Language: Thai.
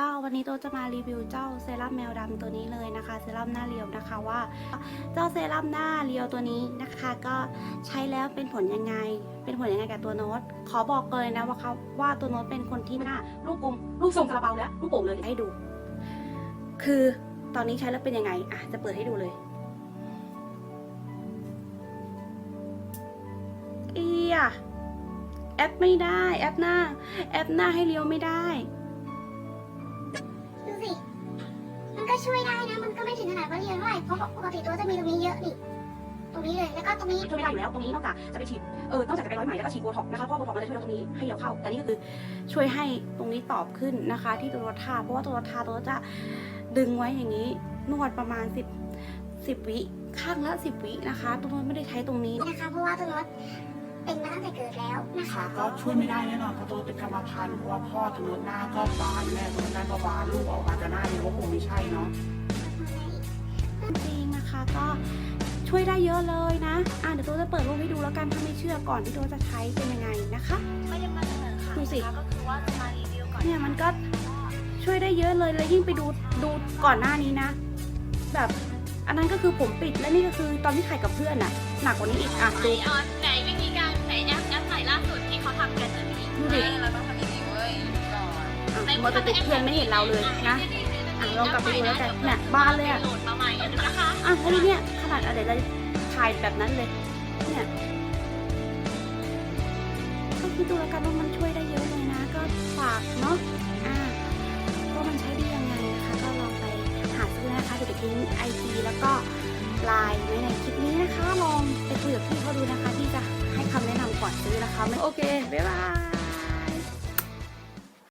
ก็วันนี้โตจะมารีวิวเจ้าเซรั่มแมวดำตัวนี้เลยนะคะเซรั่มหน้าเรียวนะคะว่า เจ้าเซรั่มหน้าเรียวตัวนี้นะคะ ก็ใช้แล้วเป็นผลยังไง เป็นผลยังไงกับตัวโน้ตขอบอกเลยนะว่าเขาว่าตัวโน้ตเป็นคนที่หน้าลูกกลมลูกทรงซาลาเปาแล้วลูกโป่งเลยให้ดู คือตอนนี้ใช้แล้วเป็นยังไงอะจะเปิดให้ดูเลยเอียแอปไม่ได้แอปหน้า แอปหน้าให้เลี้ยวไม่ได้ ช่วยได้นะ มันก็ไม่ถึงขนาดว่าเรียนเท่าไหร่เพราะปกติตัวจะมีตรงนี้เยอะนี่ตรงนี้เลยแล้วก็ตรงนี้ช่วยไม่ได้อยู่แล้วตรงนี้นอกจากจะไปฉีดเออนอกจากจะไปร้อยไหมแล้วก็ฉีดโบท็อกนะคะเพราะโบท็อกมันจะช่วยตรงนี้ให้เหี่ยวเข้า แต่นี่ก็คือช่วยให้ตรงนี้ตอบขึ้นนะคะ ที่ตัวรถทาเพราะว่าตัวรถทาตัวจะดึงไว้อย่างนี้นวดประมาณ 10 10วิข้างละ 10วินะคะ ตัวรถไม่ได้ใช้ตรงนี้นะคะ เพราะว่าตัวรถ เป็นมาตั้งแต่เกิดแล้วนะคะค่ะก็ช่วยไม่ได้แน่นอนเพราะตัวเป็นกรรมพันธุ์เพราะว่าพ่อตัวหน้าก็บานแม่ตัวหน้าก็บานลูกออกมาจะหน้านี้ก็คงไม่ใช่เนาะ จริงนะคะก็ช่วยได้เยอะเลยนะอะเดี๋ยวตัวจะเปิดรูปให้ดูแล้วกันถ้าไม่เชื่อก่อนที่ตัวจะใช้เป็นยังไงนะคะ ไม่ได้มาเสนอค่ะดูสิ ก็คือว่าจะมารีวิวก่อนเนี่ยมันก็ช่วยได้เยอะเลยแล้วยิ่งไปดูดูก่อนหน้านี้นะ แบบอันนั้นก็คือผมปิดและนี่ก็คือตอนที่ถ่ายกับเพื่อนอะหนักกว่านี้อีกอะไหนดูออนไหน มัวแต่ติดเพื่อนไม่เห็นเราเลยนะอะลองกลับไปดูแล้วกันเนี่ยบานเลยอะโหลดมาใหม่อันนึงนะคะอะแล้วเนี่ยขนาดอะไรจะถ่ายแบบนั้นเลยเนี่ยก็คิดดูแล้วกันว่ามันช่วยได้เยอะเลยนะ ก็ฝากเนาะอ่าว่ามันใช้ดียังไงนะคะ ก็ลองไปหาซื้อนะคะเดี๋ยวจะทิ้งไอจีแล้วก็ไลน์ไว้ในคลิปนี้นะคะ ลองไปคุยกับพี่เขาดูนะคะ ที่จะให้คำแนะนำก่อนซื้อนะคะไม่โอเคบ๊ายบาย